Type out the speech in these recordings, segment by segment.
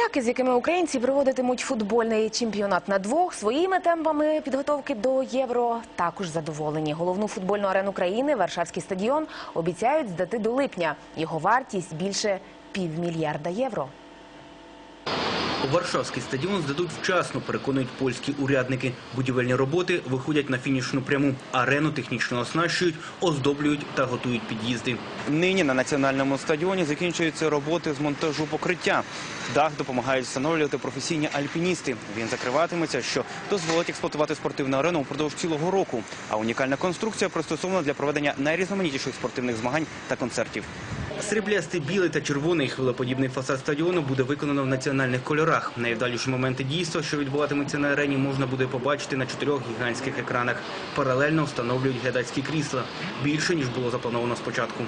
Поляки, з якими українці проводитимуть футбольний чемпіонат на двох, своїми темпами підготовки до євро також задоволені. Головну футбольну арену країни, Варшавський стадіон, обіцяють здати до липня. Його вартість більше півмільярда євро. Варшавський стадіон здадуть вчасно, переконують польські урядники. Будівельні роботи виходять на фінішну пряму. Арену технічно оснащують, оздоблюють та готують під'їзди. Нині на національному стадіоні закінчуються роботи з монтажу покриття. Дах допомагають встановлювати професійні альпіністи. Він закриватиметься, що дозволить експлуатувати спортивну арену впродовж цілого року. А унікальна конструкція пристосована для проведення найрізноманітніших спортивних змагань та концертів. Сріблястий білий та червоний хвилеподібний фасад стадіону буде виконано в національних кольорах. Найвдаліші моменти дійства, що відбуватиметься на арені, можна буде побачити на чотирьох гігантських екранах. Паралельно встановлюють глядацькі крісла більше ніж було заплановано спочатку.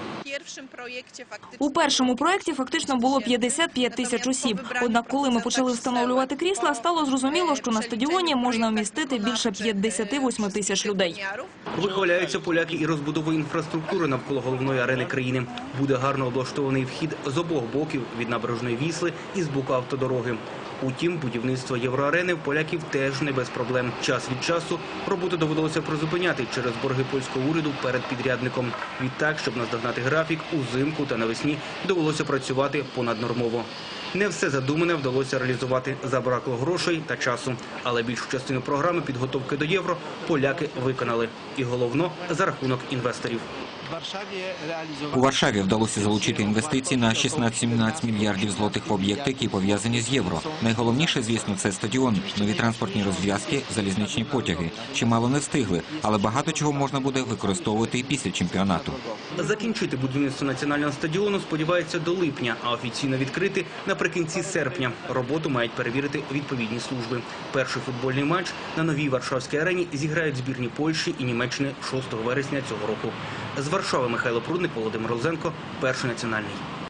У першому проєкті фактично було 55 тисяч осіб. Однак, коли ми почали встановлювати крісла, стало зрозуміло, що на стадіоні можна вмістити більше 58 тисяч людей. Вихваляються поляки і розбудовою інфраструктури навколо головної арени країни. Буде облаштований вхід з обох боків від набережної Вісли і з боку автодороги. Утім, будівництво євроарени в поляків теж не без проблем. Час від часу роботу доводилося призупиняти через борги польського уряду перед підрядником. Відтак, щоб наздогнати графік, узимку та навесні довелося працювати понаднормово. Не все задумане вдалося реалізувати. Забракло грошей та часу. Але більшу частину програми підготовки до євро поляки виконали. І головно за рахунок інвесторів. У Варшаві вдалося залучити інвестиції на 16-17 мільярдів злотих в об'єкти, які пов'язані з євро. Найголовніше, звісно, це стадіон, нові транспортні розв'язки, залізничні потяги. Чимало не встигли, але багато чого можна буде використовувати і після чемпіонату. Закінчити будівництво національного стадіону сподіваються до липня, а офіційно відкрити наприкінці серпня. Роботу мають перевірити відповідні служби. Перший футбольний матч на новій Варшавській арені зіграють збірні Польщі і Німеччини 6 вересня цього року. З Варшави Михайло Прудник, Володимир Розенко, перший національний.